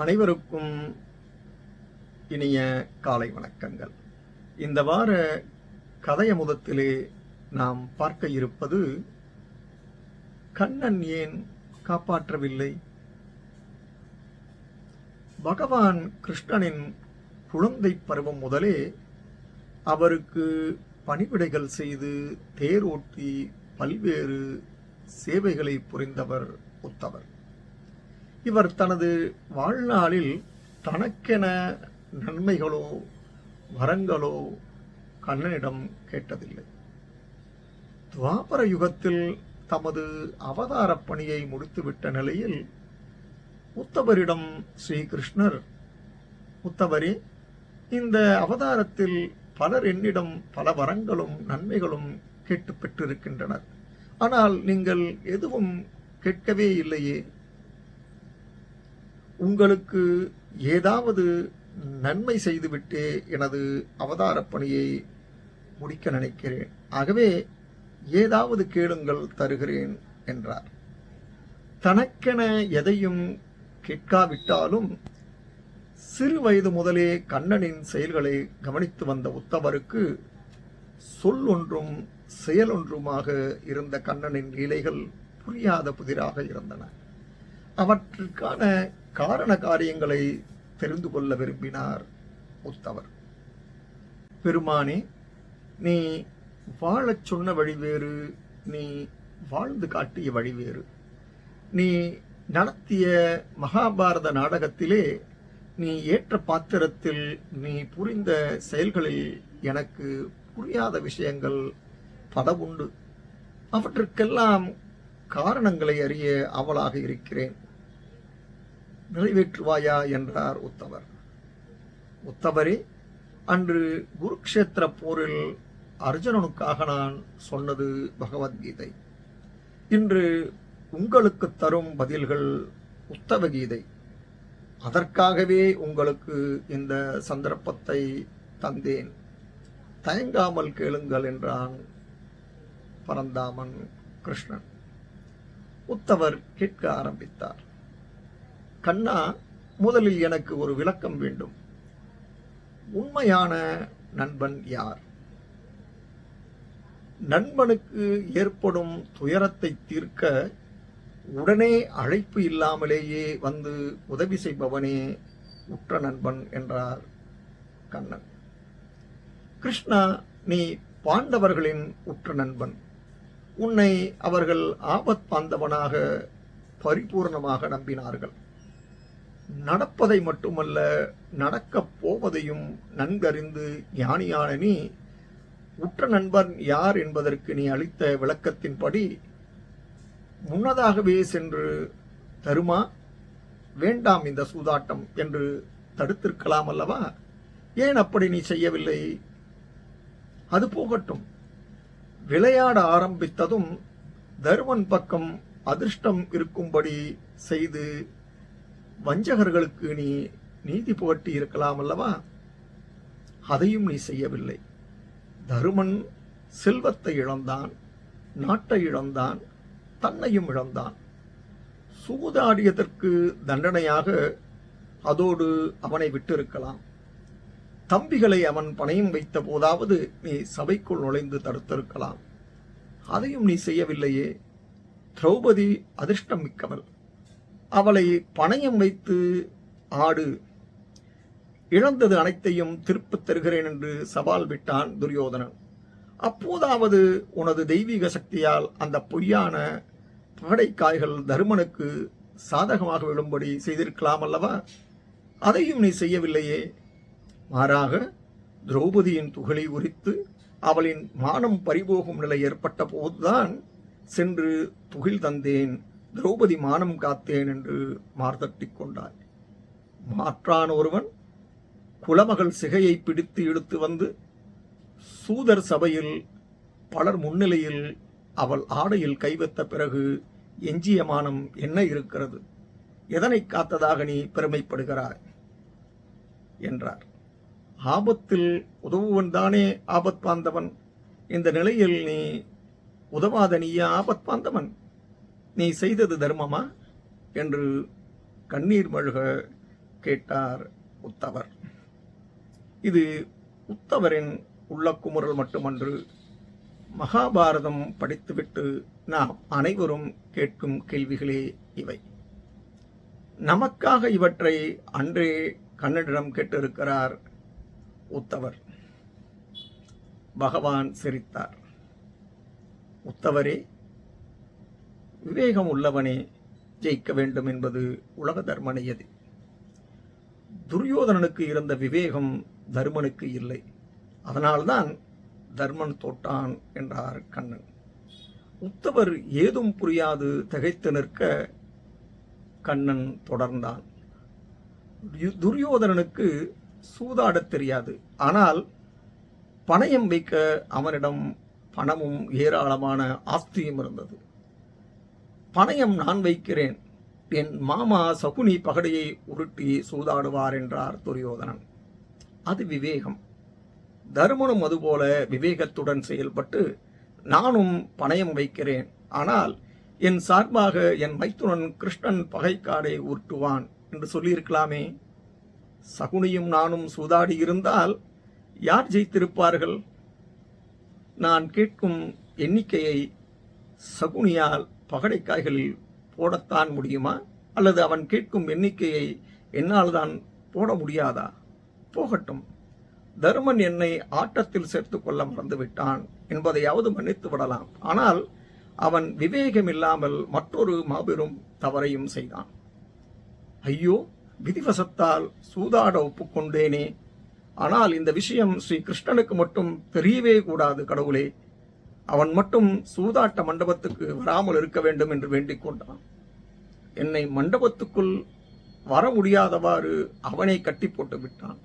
அனைவருக்கும் இனிய காலை வணக்கங்கள். இந்த வார கதையமுதத்திலே நாம் பார்க்க இருப்பது கண்ணன் ஏன் காப்பாற்றவில்லை? பகவான் கிருஷ்ணனின் குழந்தை பருவம் முதலே அவருக்கு பணிவிடைகள் செய்து தேரோட்டி பல்வேறு சேவைகளை புரிந்தவர் உத்தவர். இவர் தனது வாழ்நாளில் தனக்கென நன்மைகளோ வரங்களோ கண்ணனிடம் கேட்டதில்லை. துவாபர யுகத்தில் தமது அவதாரப் பணியை முடித்துவிட்ட நிலையில் உத்தவரிடம் ஸ்ரீகிருஷ்ணர் உத்தவரே இந்த அவதாரத்தில் பலர் என்னிடம் பல வரங்களும் நன்மைகளும் கேட்டு பெற்றிருக்கின்றனர். ஆனால் நீங்கள் எதுவும் கேட்கவே இல்லையே. உங்களுக்கு ஏதாவது நன்மை செய்துவிட்டே எனது அவதாரப் பணியை முடிக்க நினைக்கிறேன். ஆகவே ஏதாவது கேளுங்கள் தருகிறேன் என்றார். தனக்கென எதையும் கேட்காவிட்டாலும் சிறு வயது முதலே கண்ணனின் செயல்களை கவனித்து வந்த உத்தவருக்கு சொல் ஒன்றும் செயல் ஒன்றுமாக இருந்த கண்ணனின் லீலைகள் புரியாத புதிராக இருந்தன. அவற்றுக்கான காரண காரியங்களை தெரிந்து கொள்ள விரும்பினார் உத்தவர் பெருமானே நீ வாழச் சொன்ன வழி வேறு நீ வாழ்ந்து காட்டிய வழி வேறு. நீ நடத்திய மகாபாரத நாடகத்திலே நீ ஏற்ற பாத்திரத்தில் நீ புரிந்த செயல்களில் எனக்கு புரியாத விஷயங்கள் பல உண்டு அவற்றுக்கெல்லாம் காரணங்களை அறிய அவளாக இருக்கிறேன். நிறைவேற்றுவாயா என்றார் உத்தவர். உத்தவரே அன்று குருக்ஷேத்திர போரில் அர்ஜுனனுக்காக நான் சொன்னது பகவத்கீதை. இன்று உங்களுக்கு தரும் பதில்கள் உத்தவ கீதை அதற்காகவே உங்களுக்கு இந்த சந்தர்ப்பத்தை தந்தேன். தயங்காமல் கேளுங்கள் என்றான் பரந்தாமன் கிருஷ்ணன். உத்தவர் கேட்க ஆரம்பித்தார். கண்ணா முதலில் எனக்கு ஒரு விளக்கம் வேண்டும். உண்மையான நண்பன் யார்? நண்பனுக்கு ஏற்படும் துயரத்தை தீர்க்க உடனே அழைப்பு இல்லாமலேயே வந்து உதவி செய்பவனே உற்ற நண்பன் என்றார் கண்ணன். கிருஷ்ணா நீ பாண்டவர்களின் உற்ற நண்பன். உன்னை அவர்கள் ஆபத் பாந்தவனாக பரிபூர்ணமாக நம்பினார்கள். நடப்பதை மட்டுமல்ல நடக்கப் போவதையும் நன்கறிந்து ஞானியான நீ உற்ற நண்பன் யார் என்பதற்கு நீ அளித்த விளக்கத்தின்படி முன்னதாகவே சென்று தருமா? வேண்டாம் இந்த சூதாட்டம் என்று தடுத்திருக்கலாம் அல்லவா? ஏன் அப்படி நீ செய்யவில்லை? அது போகட்டும். விளையாட ஆரம்பித்ததும் தருமன் பக்கம் அதிர்ஷ்டம் இருக்கும்படி செய்து வஞ்சகர்களுக்கு நீ நீதி புகட்டி இருக்கலாம் அல்லவா? அதையும் நீ செய்யவில்லை. தருமன் செல்வத்தை இழந்தான் நாட்டை இழந்தான் தன்னையும் இழந்தான். சூதாடியதற்கு தண்டனையாக அதோடு அவனை விட்டிருக்கலாம். தம்பிகளை அவன் பணையும் வைத்த போதாவது நீ சபைக்குள் நுழைந்து தடுத்திருக்கலாம். அதையும் நீ செய்யவில்லையே. திரௌபதி அதிர்ஷ்டம் மிக்கவள். அவளை பணயம் வைத்து ஆடு. இழந்தது அனைத்தையும் திருப்பித் தருகிறேன் என்று சவால் விட்டான் துரியோதனன். அப்போதாவது உனது தெய்வீக சக்தியால் அந்த பொய்யான பகடைக்காய்கள் தருமனுக்கு சாதகமாக விழும்படி செய்திருக்கலாம் அல்லவா? அதையும் நீ செய்யவில்லையே. மாறாக திரௌபதியின் துகளை உரித்து அவளின் மானம் பறிபோகும் நிலை ஏற்பட்ட போதுதான் சென்று துகில் தந்தேன். திரௌபதி மானம் காத்தேன் என்று மார்தட்டி கொண்டாள். மாற்றான் ஒருவன் குலமகள் சிகையை பிடித்து இழுத்து வந்து சூதர் சபையில் பலர் முன்னிலையில் அவள் ஆடையில் கைவத்த பிறகு எஞ்சிய மானம் என்ன இருக்கிறது? எதனை காத்ததாக நீ பெருமைப்படுகிறாய்? என்றார். ஆபத்தில் உதவுவன் தானே ஆபத் பாந்தவன். இந்த நிலையில் நீ உதவாத நீயா ஆபத் பாந்தவன். நீ செய்தது தர்மமா? என்று கண்ணீர் மழுக கேட்டார் உத்தவர். இது உத்தவரின் உள்ளக்குமுறல் மட்டுமன்று மகாபாரதம் படித்துவிட்டு நாம் அனைவரும் கேட்கும் கேள்விகளே இவை. நமக்காக இவற்றை அன்றே கண்ணனிடம் கேட்டிருக்கிறார் உத்தவர். பகவான் சிரித்தார். உத்தவரே விவேகம் உள்ளவனே ஜெயிக்க வேண்டும் என்பது உலக தர்ம நியதி துரியோதனனுக்கு இருந்த விவேகம் தர்மனுக்கு இல்லை. அதனால்தான் தர்மன் தோட்டான் என்றார் கண்ணன். உத்தவர் ஏதும் புரியாது திகைத்து நிற்க கண்ணன் தொடர்ந்தான். துரியோதனனுக்கு சூதாடத் தெரியாது. ஆனால் பணயம் வைக்க அவனிடம் பணமும் ஏராளமான ஆஸ்தியும் இருந்தது. பணயம் நான் வைக்கிறேன். என் மாமா சகுனி பகடையை உருட்டி சூதாடுவார் என்றார் துரியோதனன். அது விவேகம். தருமனும் அதுபோல விவேகத்துடன் செயல்பட்டு நானும் பணயம் வைக்கிறேன். ஆனால் என் சார்பாக என் மைத்துனன் கிருஷ்ணன் பகைக்காடை உருட்டுவான் என்று சொல்லியிருக்கலாமே. சகுனியும் நானும் சூதாடி இருந்தால் யார் ஜெயித்திருப்பார்கள்? நான் கேட்கும் எண்ணிக்கையை சகுனியால் பகடைக்காய்களில் போடத்தான் முடியுமா? அல்லது அவன் கேட்கும் எண்ணிக்கையை என்னால் தான் போட முடியாதா? போகட்டும். தருமன் என்னை ஆட்டத்தில் சேர்த்து கொள்ள மறந்துவிட்டான் என்பதையாவது மன்னித்து விடலாம். ஆனால் அவன் விவேகம் இல்லாமல் மற்றொரு மாபெரும் தவறையும் செய்தான். ஐயோ விதிவசத்தால் சூதாட ஒப்புக்கொண்டேனே. ஆனால் இந்த விஷயம் ஸ்ரீ கிருஷ்ணனுக்கு மட்டும் தெரியவே கூடாது கடவுளே. அவன் மட்டும் சூதாட்ட மண்டபத்துக்கு வராமல் இருக்க வேண்டும் என்று வேண்டிக் கொண்டான். என்னை மண்டபத்துக்குள் வர முடியாதவாறு அவனை கட்டி போட்டு விட்டான்.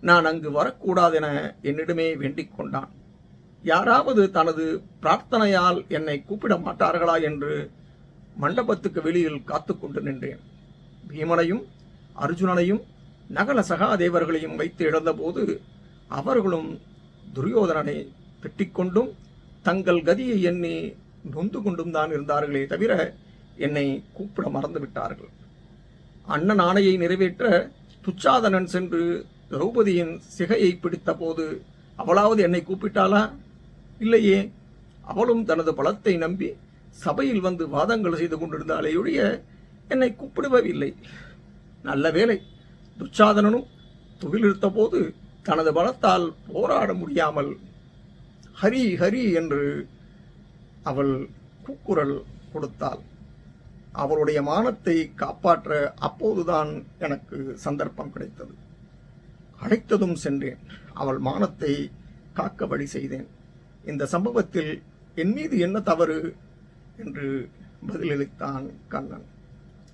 நான் அங்கு வரக்கூடாதென என்னிடமே வேண்டிக் கொண்டான். யாராவது தனது பிரார்த்தனையால் என்னை கூப்பிட மாட்டார்களா என்று மண்டபத்துக்கு வெளியில் காத்துக்கொண்டு நின்றேன். பீமனையும் அர்ஜுனனையும் நகல சகாதேவர்களையும் வைத்து இழந்தபோது அவர்களும் துரியோதனனை திட்டிக்கொண்டும் தங்கள் கதியை எண்ணி நொந்து கொண்டும் தான் இருந்தார்களே தவிர என்னை கூப்பிட மறந்து விட்டார்கள் அண்ணன் ஆணையை நிறைவேற்ற துச்சாதனன் சென்று திரௌபதியின் சிகையை பிடித்த போது அவளாவது என்னை கூப்பிட்டாளா? இல்லையே. அவளும் தனது பலத்தை நம்பி சபையில் வந்து வாதங்கள் செய்து கொண்டிருந்தாலே ஒழிய என்னை கூப்பிடுவதில்லை நல்ல வேளை துச்சாதனனும் துவிலிருத்த போது தனது பலத்தால் போராட முடியாமல் ஹரி ஹரி என்று அவள் கூக்குரல் கொடுத்தாள். அவளுடைய மானத்தை காப்பாற்ற அப்போதுதான் எனக்கு சந்தர்ப்பம் கிடைத்தது. அழைத்ததும் சென்றேன். அவள் மானத்தை காக்க வழி செய்தேன். இந்த சம்பவத்தில் என் மீது என்ன தவறு? என்று பதிலளித்தான் கண்ணன்.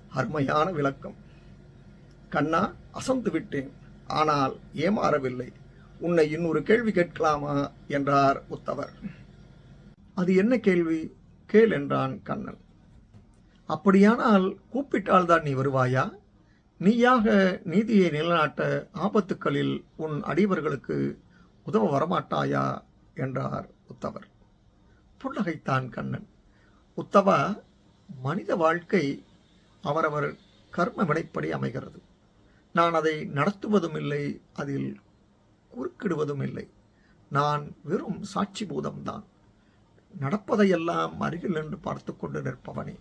அருமையான விளக்கம். கண்ணா அசந்து விட்டேன். ஆனால் ஏமாறவில்லை. உன்னை இன்னொரு கேள்வி கேட்கலாமா? என்றார் உத்தவர். அது என்ன கேள்வி? கேள் என்றான் கண்ணன். அப்படியானால் கூப்பிட்டால்தான் நீ வருவாயா? நீயாக நீதியை நிலநாட்ட ஆபத்துக்களில் உன் அடிவர்களுக்கு உதவ வரமாட்டாயா? என்றார் உத்தவர். புன்னகைத்தான் கண்ணன். உத்தவா மனித வாழ்க்கை அவரவர் கர்ம வினைப்படி அமைகிறது. நான் அதை நடத்துவதும் இல்லை அதில் குறுக்கிடுவதும் இல்லை. நான் வெறும் சாட்சி பூதம்தான். நடப்பதையெல்லாம் அருகில் நின்று பார்த்து கொண்டு நிற்பவனே.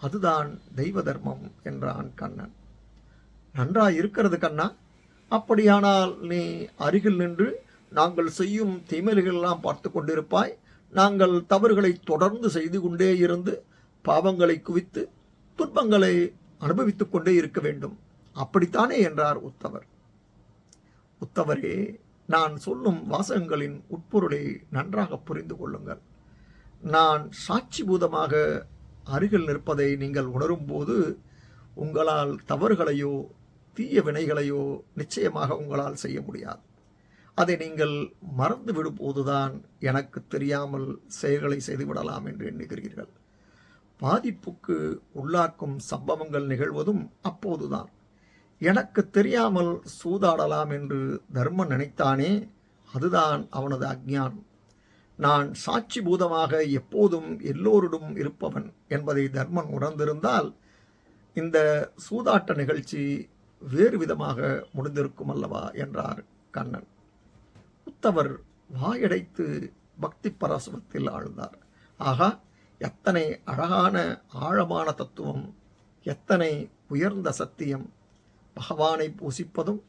அதுதான் தெய்வ தர்மம் என்றான் கண்ணன். நன்றாய் இருக்கிறது கண்ணா. அப்படியானால் நீ அருகில் நின்று நாங்கள் செய்யும் தீமைகளெல்லாம் பார்த்து கொண்டிருப்பாய். நாங்கள் தவறுகளை தொடர்ந்து செய்து கொண்டே இருந்து பாவங்களை குவித்து துன்பங்களை அனுபவித்துக் கொண்டே இருக்க வேண்டும். அப்படித்தானே என்றார் உத்தவர். உத்தவரே நான் சொல்லும் வாசகங்களின் உட்பொருளை நன்றாக புரிந்து கொள்ளுங்கள். நான் சாட்சிபூதமாக அருகில் நிற்பதை நீங்கள் உணரும்போது உங்களால் தவறுகளையோ தீய வினைகளையோ நிச்சயமாக உங்களால் செய்ய முடியாது. அதை நீங்கள் மறந்து விடும்போதுதான் எனக்கு தெரியாமல் செயல்களை செய்துவிடலாம் என்று எண்ணுகிறீர்கள். பாதிப்புக்கு உள்ளாக்கும் சம்பவங்கள் நிகழ்வதும் அப்போதுதான். எனக்கு தெரியாமல் சூதாடலாம் என்று தர்மன் நினைத்தானே அதுதான் அவனது அஜ்ஞானம். நான் சாட்சி பூதமாக எப்போதும் எல்லோரிடம் இருப்பவன் என்பதை தர்மன் உணர்ந்திருந்தால் இந்த சூதாட்ட நிகழ்ச்சி வேறு விதமாக முடிந்திருக்கும் அல்லவா என்றார் கண்ணன். உத்தவர் வாயடைத்து பக்தி பரசுவத்தில் ஆழ்ந்தார். ஆகா எத்தனை அழகான ஆழமான தத்துவம் எத்தனை உயர்ந்த சத்தியம் பகவானை பூசிப்பதும்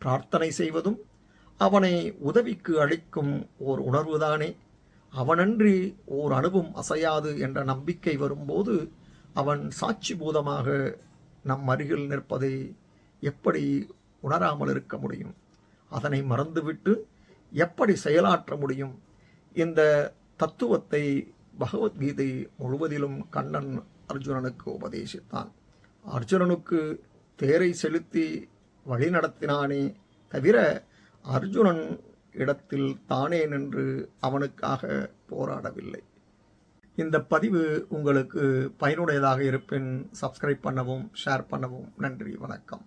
பிரார்த்தனை செய்வதும் அவனை உதவிக்கு அளிக்கும் ஓர் உணர்வுதானே. அவனன்றி ஓர் அணுவும் அசையாது என்ற நம்பிக்கை வரும்போது அவன் சாட்சி பூதமாக நம் அருகில் நிற்பதை எப்படி உணராமல் இருக்க முடியும்? அதனை மறந்துவிட்டு எப்படி செயலாற்ற முடியும்? இந்த தத்துவத்தை பகவத்கீதை முழுவதிலும் கண்ணன் அர்ஜுனனுக்கு உபதேசித்தான். அர்ஜுனனுக்கு தேரை செலுத்தி வழி நடத்தினானே தவிர அர்ஜுனன் இடத்தில் தானே நின்று அவனுக்காக போராடவில்லை. இந்த பதிவு உங்களுக்கு பயனுடையதாக இருப்பின் சப்ஸ்கிரைப் பண்ணவும் ஷேர் பண்ணவும் நன்றி வணக்கம்.